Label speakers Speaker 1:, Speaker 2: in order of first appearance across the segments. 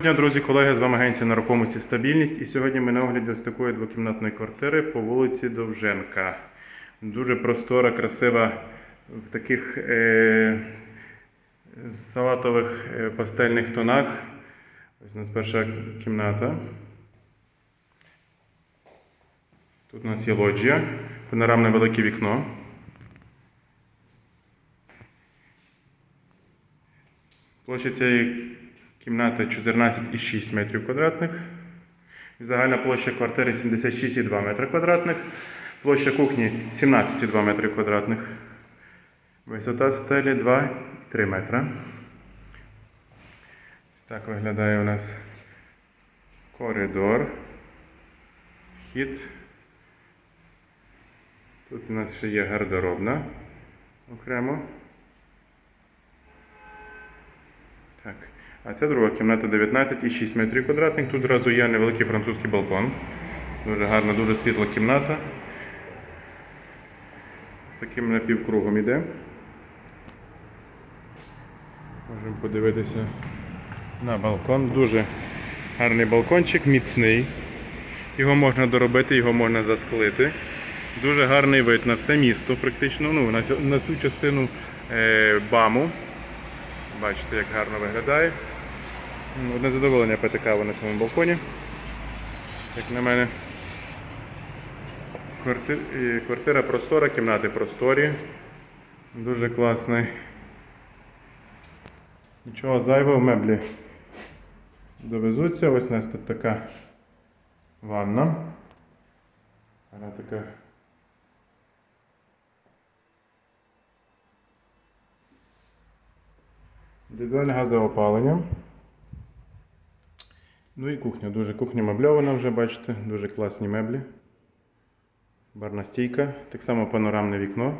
Speaker 1: Доброго дня, друзі, колеги, з вами агенція нерухомості стабільність. І сьогодні ми на огляді ось такої двокімнатної квартири по вулиці Довженка. Дуже простора, красива в таких е, салатових е, пастельних тонах. Ось у нас перша кімната. Тут у нас є лоджія, панорамне велике вікно. Площа цієї кімнати 14,6 метрів квадратних. Загальна площа квартири 76,2 метри квадратних. Площа кухні 17,2 метри квадратних. Висота стелі 2,3 метра. Так виглядає у нас коридор. Вхід. Тут у нас ще є гардеробна окремо. Так. А це друга кімната 19,6 метрів квадратних. Тут зразу є невеликий французький балкон. Дуже гарна, дуже світла кімната. Таким напівкругом іде. Можемо подивитися на балкон. Дуже гарний балкончик, міцний. Його можна доробити, його можна засклити. Дуже гарний вид на все місто, практично ну, на цю частину е, БАМу. Бачите, як гарно виглядає. Одне задоволення пити каву на цьому балконі. Як на мене. Квартир... Квартира простора, кімнати просторі. Дуже класний. Нічого зайвого, меблі довезуться. Ось у нас тут така ванна. Вона така. Індивідуальне газове опалення. Ну і кухня. Дуже кухня мебльована вже, бачите, дуже класні меблі. Барна стійка, так само панорамне вікно.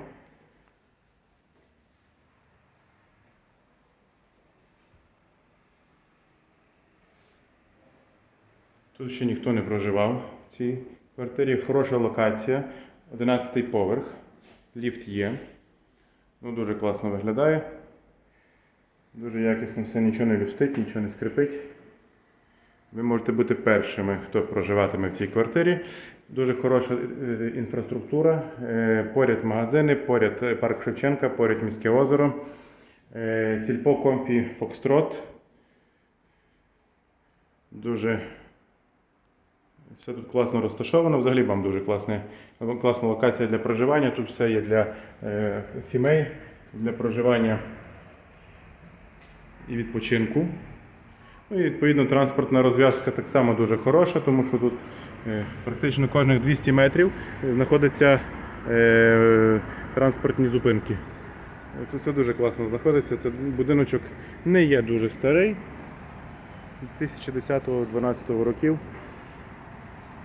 Speaker 1: Тут ще ніхто не проживав в цій квартирі. Хороша локація. 11 поверх. Ліфт є. Ну, дуже класно виглядає. Дуже якісно все, нічого не люфтить, нічого не скрипить. Ви можете бути першими, хто проживатиме в цій квартирі. Дуже хороша е, інфраструктура. Е, Поряд магазини, поряд е, парк Шевченка, поряд міське озеро, сільпо Компі Фокстрот. Дуже все тут класно розташовано. Взагалі вам дуже класна, класна локація для проживання. Тут все є для сімей, для проживання і відпочинку. Ну і відповідно транспортна розв'язка так само дуже хороша, тому що тут е, практично кожних 200 метрів е, знаходяться е, транспортні зупинки. Тут все дуже класно знаходиться. Це будиночок не є дуже старий. 2010-2012 років.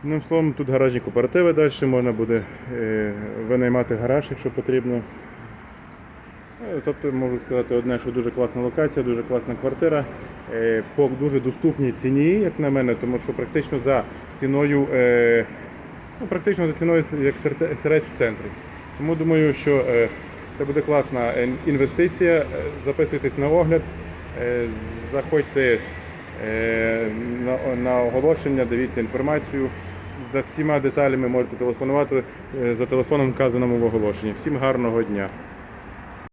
Speaker 1: Одним словом, тут гаражні кооперативи далі можна буде винаймати гараж, якщо потрібно. Тобто можу сказати одне, що дуже класна локація, дуже класна квартира е, по дуже доступній ціні, як на мене, тому що практично за ціною, е, ну, практично за ціною як серед в центрі. Тому думаю, що е, це буде класна інвестиція. Записуйтесь на огляд, заходьте на, оголошення, дивіться інформацію. За всіма деталями можете телефонувати за телефоном, вказаному в оголошенні. Всім гарного дня!